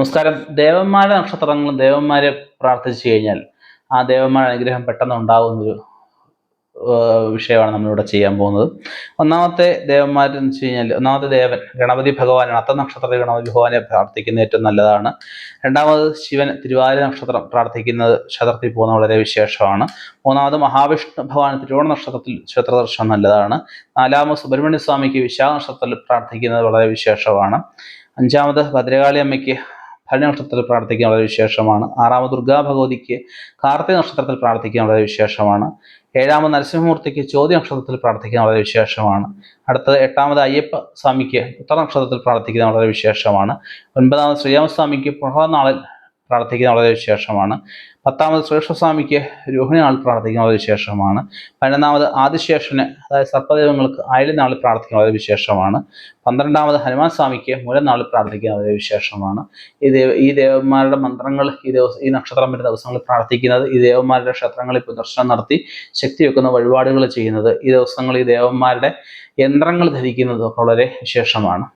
നമസ്കാരം. ദേവന്മാരുടെ നക്ഷത്രങ്ങളും ദേവന്മാരെ പ്രാർത്ഥിച്ചു കഴിഞ്ഞാൽ ആ ദേവന്മാരുടെ അനുഗ്രഹം പെട്ടെന്ന് ഉണ്ടാകുന്നൊരു വിഷയമാണ് നമ്മളിവിടെ ചെയ്യാൻ പോകുന്നത്. ഒന്നാമത്തെ ദേവന്മാരെന്ന് വെച്ച് കഴിഞ്ഞാൽ ഒന്നാമത്തെ ദേവൻ ഗണപതി ഭഗവാനാണ്. അത്ത നക്ഷത്രത്തിൽ ഗണപതി ഭഗവാനെ പ്രാർത്ഥിക്കുന്നത് ഏറ്റവും നല്ലതാണ്. രണ്ടാമത് ശിവൻ തിരുവാതിര നക്ഷത്രം പ്രാർത്ഥിക്കുന്നത് ക്ഷേത്രത്തിൽ പോകുന്ന വളരെ വിശേഷമാണ്. മൂന്നാമത് മഹാവിഷ്ണു ഭഗവാൻ തിരുവോണ നക്ഷത്രത്തിൽ ക്ഷേത്ര ദർശനം നല്ലതാണ്. നാലാമത് സുബ്രഹ്മണ്യ സ്വാമിക്ക് വിശാഖ നക്ഷത്രത്തിൽ പ്രാർത്ഥിക്കുന്നത് വളരെ വിശേഷമാണ്. അഞ്ചാമത് ഭദ്രകാളി അമ്മയ്ക്ക് ഭരണി നക്ഷത്രത്തിൽ പ്രാർത്ഥിക്കാൻ വളരെ വിശേഷമാണ്. ആറാമത് ദുർഗാ ഭഗവതിക്ക് കാർത്തിക നക്ഷത്രത്തിൽ പ്രാർത്ഥിക്കാൻ വളരെ വിശേഷമാണ്. ഏഴാമത് നരസിംഹമൂർത്തിക്ക് ചോദ്യ നക്ഷത്രത്തിൽ പ്രാർത്ഥിക്കാൻ വളരെ വിശേഷമാണ്. അടുത്തത് എട്ടാമത് അയ്യപ്പ സ്വാമിക്ക് ഉത്തര നക്ഷത്രത്തിൽ പ്രാർത്ഥിക്കുന്നത് വളരെ വിശേഷമാണ്. ഒൻപതാമത് ശ്രീരാമസ്വാമിക്ക് നാളിൽ പ്രാർത്ഥിക്കുന്നത് വളരെ വിശേഷമാണ്. പത്താമത് ശ്രേഷ്ഠസ്വാമിക്ക് രോഹിണി നാളിൽ പ്രാർത്ഥിക്കുന്ന വളരെ വിശേഷമാണ്. പതിനൊന്നാമത് ആദിശേഷന് അതായത് സർപ്പദൈവങ്ങൾക്ക് ആയിരം നാളിൽ പ്രാർത്ഥിക്കുന്ന വളരെ വിശേഷമാണ്. പന്ത്രണ്ടാമത് ഹനുമാൻ സ്വാമിക്ക് മൂലനാളിൽ പ്രാർത്ഥിക്കുന്ന വളരെ വിശേഷമാണ്. ഈ ദേവ ഈ ദേവന്മാരുടെ മന്ത്രങ്ങൾ ഈ ദിവസം ഈ നക്ഷത്രം വരുന്ന ദിവസങ്ങളിൽ പ്രാർത്ഥിക്കുന്നത് ഈ ദേവന്മാരുടെ ക്ഷേത്രങ്ങളിൽ പ്രദർശനം നടത്തി ശക്തി വെക്കുന്ന വഴിപാടുകൾ ചെയ്യുന്നത് ഈ ദിവസങ്ങളിൽ ഈ ദേവന്മാരുടെ യന്ത്രങ്ങൾ ധരിക്കുന്നത് വളരെ വിശേഷമാണ്.